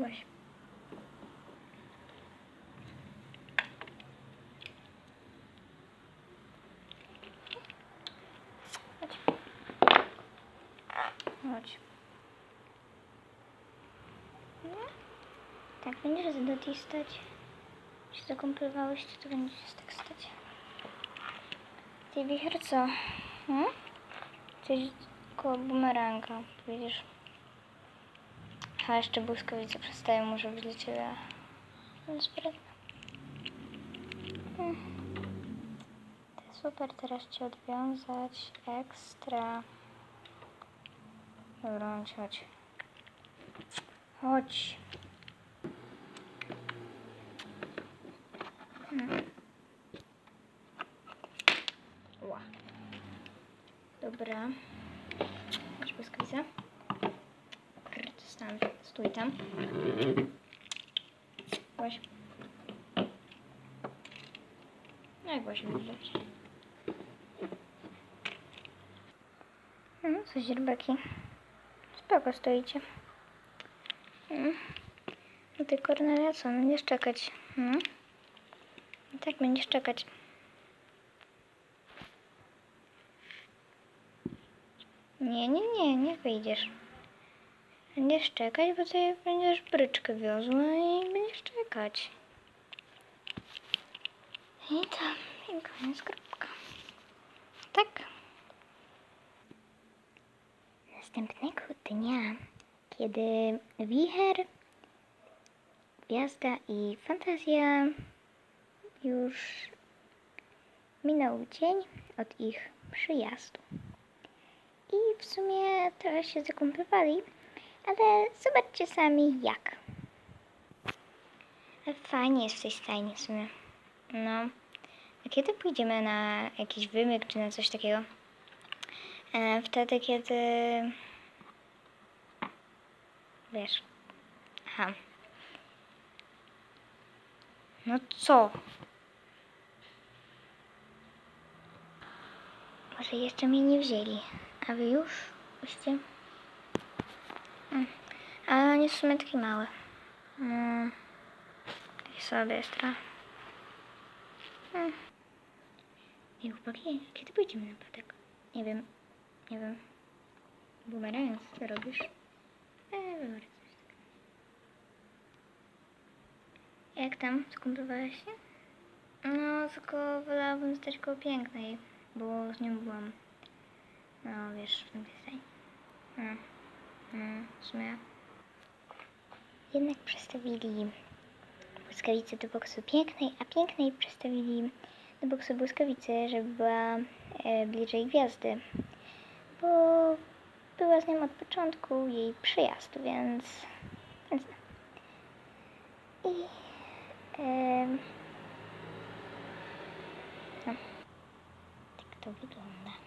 Właśnie. Chodź. Chodź. Tak, będziesz Doti stać. Jeśli zakąplowałeś, to będziesz tak stać. Ty wicher co? Hmm? Coś koło bumeranga, widzisz? A jeszcze błyskawice przestają może być dla ciebie bezpredne. Hmm. Super, teraz cię odwiązać. Ekstra. Dobra, chodź, chodź. Chodź. Hmm. Dobra. Stój tam. Właśnie. No jak właśnie widać. No, co źrebeki. Spoko stoicie. Mm. No ty Kornelia co, będziesz czekać? No. I tak będziesz czekać. Nie, nie, nie, nie wyjdziesz. Będziesz czekać, bo tutaj będziesz bryczkę wiozła i będziesz czekać. I tam, i koniec, kropka. Tak. Następnego dnia, kiedy wicher, gwiazda i fantazja już minął dzień od ich przyjazdu. I w sumie trochę się zakumplowali, ale zobaczcie sami jak. Fajnie jest w tej stajni w sumie. No. A kiedy pójdziemy na jakiś wymyk czy na coś takiego? E, wtedy, kiedy... Wiesz. Aha. No co? Może jeszcze mnie nie wzięli. A wy już? Byście? Mm. Ale oni w sumie takie małe. Mm. I sobie jest trochę. Mm. Ej, chłopaki, kiedy pójdziemy na patek? Nie wiem. Nie wiem. Bumerang, co robisz? Eee, takiego. Jak tam? Skumplowałeś się? No, tylko wolałabym stać koło pięknej, bo z nią byłam. No, wiesz, w tym pisaniu. No, no, w sumie. Jednak przestawili błyskawicę do boksu pięknej, a pięknej przestawili do boksu błyskawicy, żeby była e, bliżej gwiazdy. Bo była z nią od początku jej przyjazdu, więc. więc no. I. em, no. Tak to wygląda.